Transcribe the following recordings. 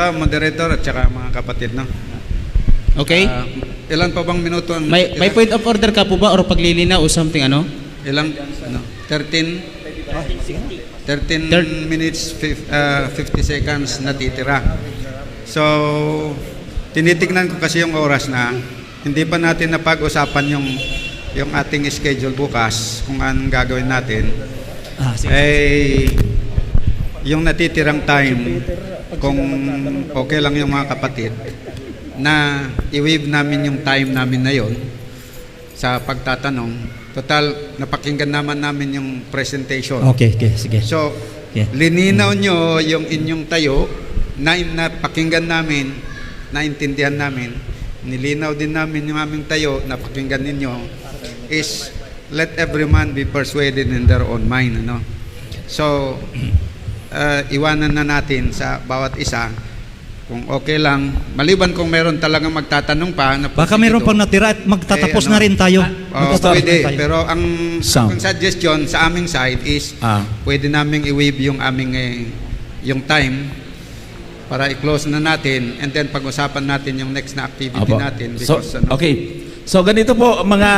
ito, moderator at saka mga kapatid, no? Okay? Ah, ilan pa bang minuto ang... may, may point of order ka po ba or paglilinaw o something ano? Ilang, ano, 13... 13 Thir- minutes, fif- ah, 50 seconds natitira. So, tinitignan ko kasi yung oras na hindi pa natin napag-usapan yung yung ating schedule bukas kung anong gagawin natin. Ah, Eh, yung natitirang time, kung okay lang yung mga kapatid, na i-wave namin yung time namin na yon sa pagtatanong. Total, napakinggan naman namin yung presentation. Okay, okay, sige. So, Okay. lininaw nyo yung inyong tayo na napakinggan namin, naintindihan namin, nilinaw din namin yung aming tayo, napakinggan ninyo, is let every man be persuaded in their own mind. Ano? So, uh, iwanan na natin sa bawat isa kung okay lang. Maliban kung meron talagang magtatanong pa. Na Baka mayroon pang natira at magtatapos Eh, ano? na rin tayo. Oh, pwede. tayo. Pero ang, ang suggestion sa aming side is Ah. pwede naming i-waive yung aming eh, yung time para i-close na natin and then pag-usapan natin yung next na activity Apo. natin So, because ano, okay. So ganito po mga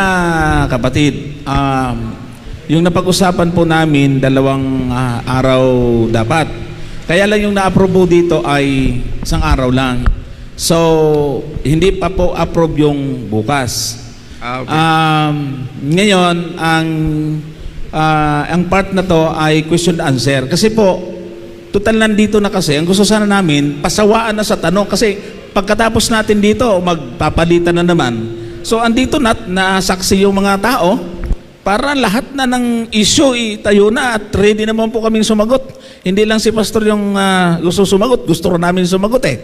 kapatid, um, yung napag-usapan po namin dalawang ah, araw dapat. Kaya lang yung na-approve dito ay isang araw lang. So hindi pa po approve yung bukas. ah, okay. Um, ngayon ang ah, ang part na to ay question and answer kasi po total nandito na kasi ang gusto sana namin pasawaan na sa tanong kasi pagkatapos natin dito magpapalitan na naman so andito na na saksi yung mga tao para lahat na ng issue itayo na at ready naman po kaming sumagot hindi lang si pastor yung ah, gusto sumagot gusto rin namin sumagot eh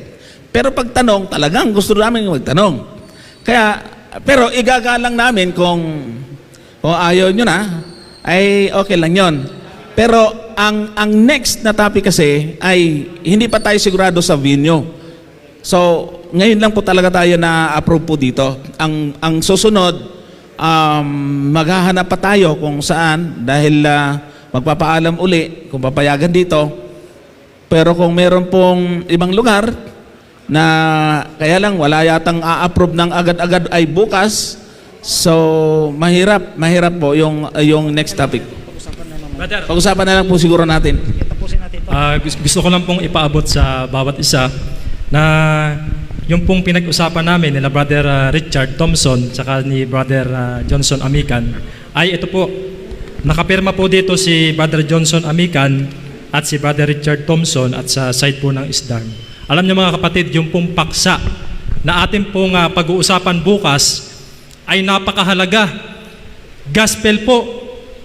pero pag tanong talagang gusto namin magtanong kaya, pero igagalang namin kung, kung ayaw nyo na, ay okay lang yon. Pero ang, ang next na topic kasi ay hindi pa tayo sigurado sa venue. So, ngayon lang po talaga tayo na approve po dito. Ang, ang susunod, um, maghahanap pa tayo kung saan dahil ah, magpapaalam uli kung papayagan dito. Pero kung meron pong ibang lugar na kaya lang wala yatang a-approve ng agad-agad ay bukas. So, mahirap, mahirap po yung yung next topic. Pag-usapan na lang po siguro natin. gus- gusto ko lang pong ipaabot sa bawat isa na yung pong pinag-usapan namin nila Brother ah, Richard Thompson saka ni Brother ah, Johnson Amican ay ito po, nakapirma po dito si Brother Johnson Amican at si Brother Richard Thompson at sa side po ng ISDAN. Alam niyo mga kapatid, yung pong paksa na ating pong ah, pag-uusapan bukas ay napakahalaga. Gospel po.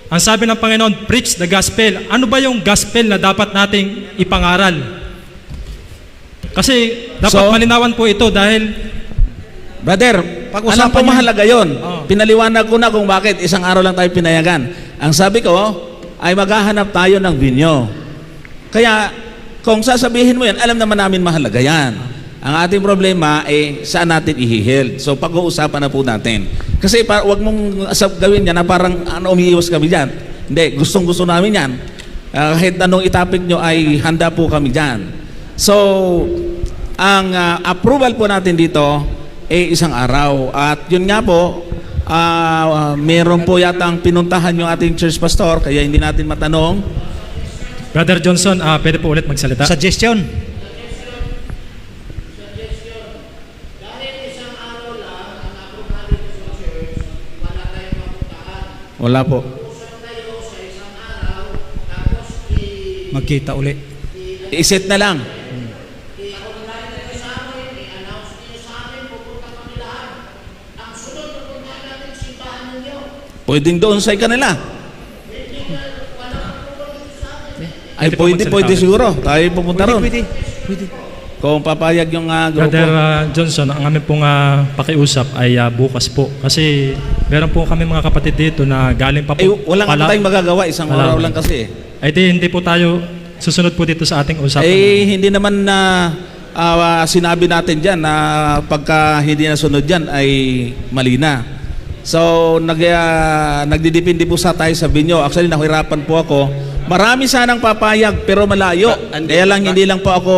Ang sabi ng Panginoon, preach the gospel. Ano ba yung gospel na dapat nating ipangaral? Kasi dapat So- malinawan po ito dahil Brother, Pag-usapan niyo- mahalaga yon. Oo. Pinaliwanag ko na kung bakit isang araw lang tayo pinayagan. Ang sabi ko ay maghahanap tayo ng binyo. Kaya kung sasabihin mo yan, alam naman namin mahalaga yan. Ang ating problema ay saan natin ihiheld. So pag-uusapan na po natin. Kasi pa, wag mong gawin yan na parang ano, umiiwas kami dyan. Hindi, gustong gusto namin yan. Ah, kahit anong itapik nyo ay handa po kami dyan. So, ang ah, approval po natin dito ay isang araw. At yun nga po, ah, meron po yatang pinuntahan yung ating church pastor, kaya hindi natin matanong. Brother Johnson, ah, pwede po ulit magsalita. Suggestion. Wala po. Magkita uli. Iset na lang. Pwedeng doon sa kanila. Ay, Pwede po pwede, siguro. Tayo pupunta ron. Pwede, pwede. Kung papayag yung ah, grupo. Brother ah, Johnson, ang aming pong ah, pakiusap ay ah, bukas po. Kasi meron po kami mga kapatid dito na galing pa po. Eh, walang pala- tayong magagawa. Isang Wala araw lang kasi. eh. Ay di, hindi po tayo susunod po dito sa ating usapan. Eh, hindi naman na ah, sinabi natin dyan na pagka hindi nasunod dyan ay mali na. So, nag, ah, nagdidepende po sa tayo sa binyo. Actually, nahirapan po ako. Marami sanang papayag pero malayo. Andi- Kaya lang hindi lang po ako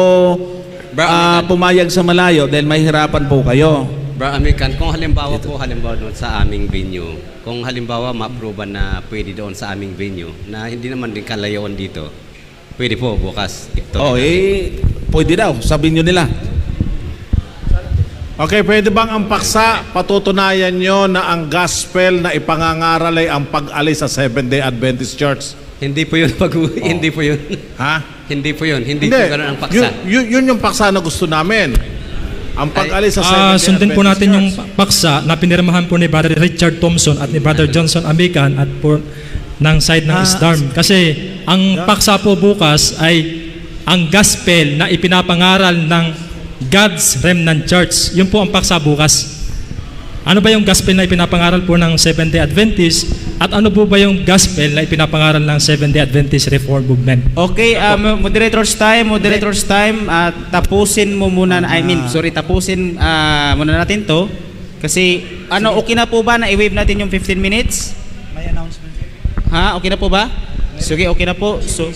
American. pumayag sa malayo dahil mahihirapan po kayo. Bro American, kung halimbawa po, halimbawa doon sa aming venue, kung halimbawa ma-approve na pwede doon sa aming venue, na hindi naman din kalayawan dito, pwede po bukas. Ito. Oh, eh, pwede daw, sabihin nyo nila. Okay, pwede bang ang paksa patutunayan nyo na ang gospel na ipangangaral ay ang pag-alis sa Seventh-day Adventist Church? Hindi po yun pag hindi po yun. Ha? hindi po yun. Hindi, po ganun ang paksa. Yun, yun, yun yung paksa na gusto namin. Ang pag-alis sa Ah, Seventh-day sundin po natin yung Church. paksa na pinirmahan po ni Brother Richard Thompson at ni Brother Johnson Amican at po ng side ng Ah, SDARM. Kasi ang paksa po bukas ay ang gospel na ipinapangaral ng God's Remnant Church. Yun po ang paksa bukas. Ano ba yung gospel na ipinapangaral po ng Seventh-day Adventist at ano po ba yung gospel na ipinapangaral ng Seventh-day Adventist Reform Movement? Okay, um, moderators time, moderators time. at tapusin mo muna, I mean, sorry, tapusin ah, muna natin to. Kasi, ano, okay na po ba na i-wave natin yung 15 minutes? May announcement. Ha? Okay na po ba? Sige, okay na po. So,